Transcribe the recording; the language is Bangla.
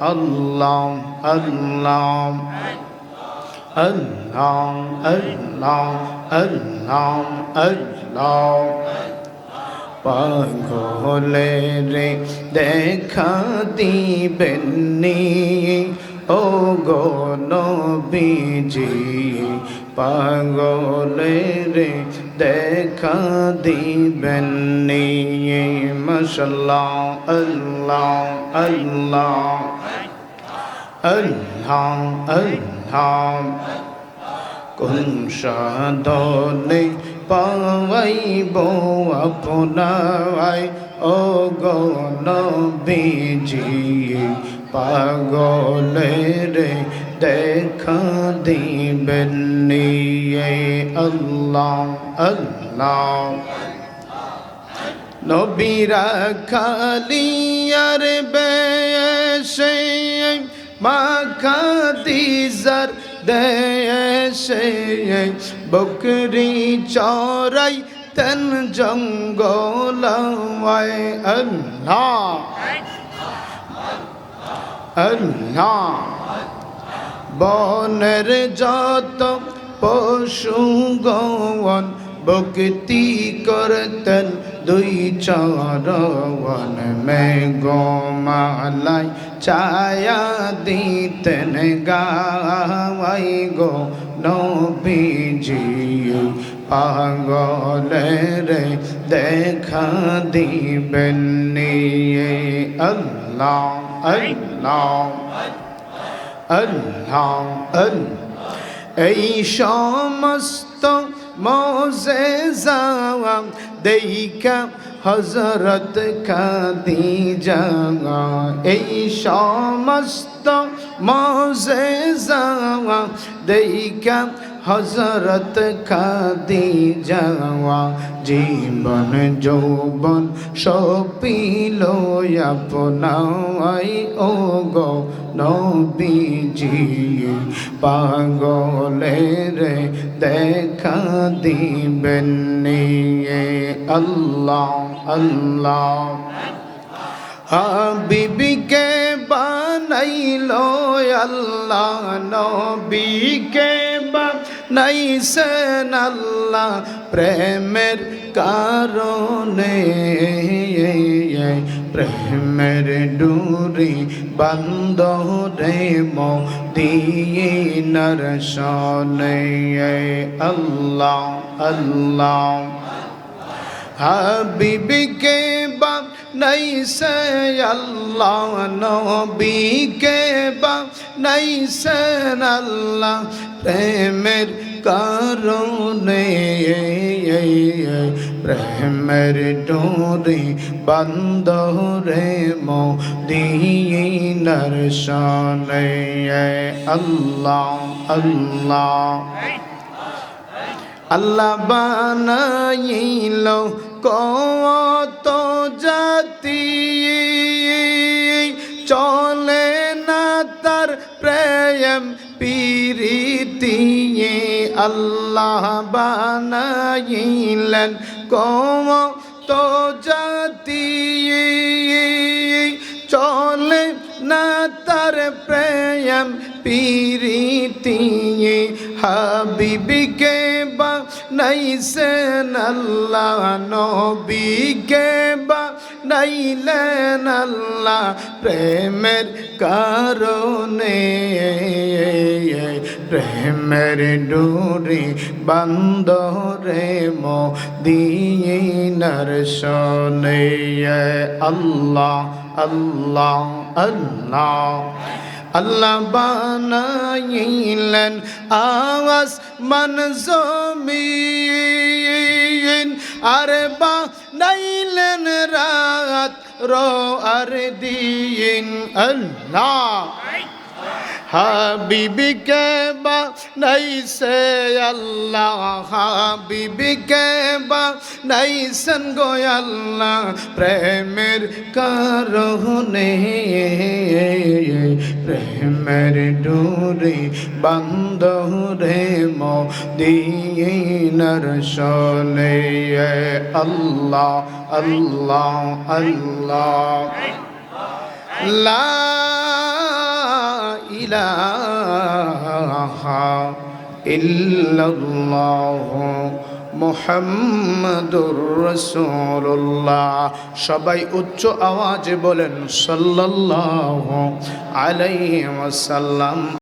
আল্লাহ আল্লাহ। আল্লাহ আল্লাহ আল্লাহ আল্লাহ। পাগলে রে দেখা দিবেননি। ও গো নবীজি পাগলে রে দেখা দিবেননি মশাল্লাহ, আল্লাহ আল্লাহ আল্লাহ আল্লাহ। কোন সাধনে পাইব আপনায় ও গণবিজি পাগলের দেখা দিবেন নিয়ে আল্লাহ আল্লাহ। নবীরা খালিয়ার বেশে মাখা দিজার দেশে বকরি চরাই তন জঙ্গল আল্লাহ। আল্লাহ বনের যত পশু গন ভক্তি করতেন দুই চরণ মে গোমালাই ছায়া দিতেন গাওয়াই গো নবীজি, পাগলের দেখা দিবেন নিয়ে আল্লাহ। আল্লাহ আল্লাহ আল্লাহ এই সমস্ত মোজে যাওয়া দেখা হজরত খাদি যাওয়া এই সমস্ত মোজে যাওয়া দেখা হজরত খাদি যাওয়া জীবন যৌবন সপিল আপনাই ও গো নবীজি পাগলের দেখা দিবেন নিয়ে আল্লাহ আল্লাহ হাবিবিকে বানাইল আল্লাহ নবীকে বানাইছেন আল্লাহ প্রেমের কারণে প্রেমের ডুরি বন্ধ রে মদিনার সনে আল্লাহ আল্লাহ। হাবিবিকে বা নাইসে আল্লাহ নবীকে বা নাইসেন আল্লাহ প্রেমের কারণে প্রেমের ডোরে বন্ধ রে মদিনার সনে আল্লাহ আল্লাহ আল্লাহ বানাইল কত জাতি চলে না তার প্রেম পিরিতি? আল্লাহ বানাইলেন কত জাতি চলে না তার প্রেম পিরিতি? হাবিবিকে বা নাইসেন আল্লাহ নবীকে বা নাইলেন আল্লাহ প্রেমের কারণে। প্রেমের ডোরে বন্ধ রে মো দিনার সনে আল্লাহ আল্লাহ আল্লাহ। আল্লাহ বানাইলেন আওয়াজ মান জমিন। আর বানাইলেন রাত রো আর দিন। আল্লাহ। হাবিবিকে বা নাইসে আল্লাহ, হাবিবিকে বা নাইসেন গো আল্লাহ, প্রেমের কারণে। প্রেমের ডোরে বন্ধ রে মদিনার সনে আল্লাহ আল্লাহ আল্লাহ। লা ইলাহা ইল্লাল্লাহ মোহাম্মদুর রসুল্লাহ সবাই উচ্চ আওয়াজে বলেন সাল্লাল্লাহু আলাইহি ওয়াসাল্লাম।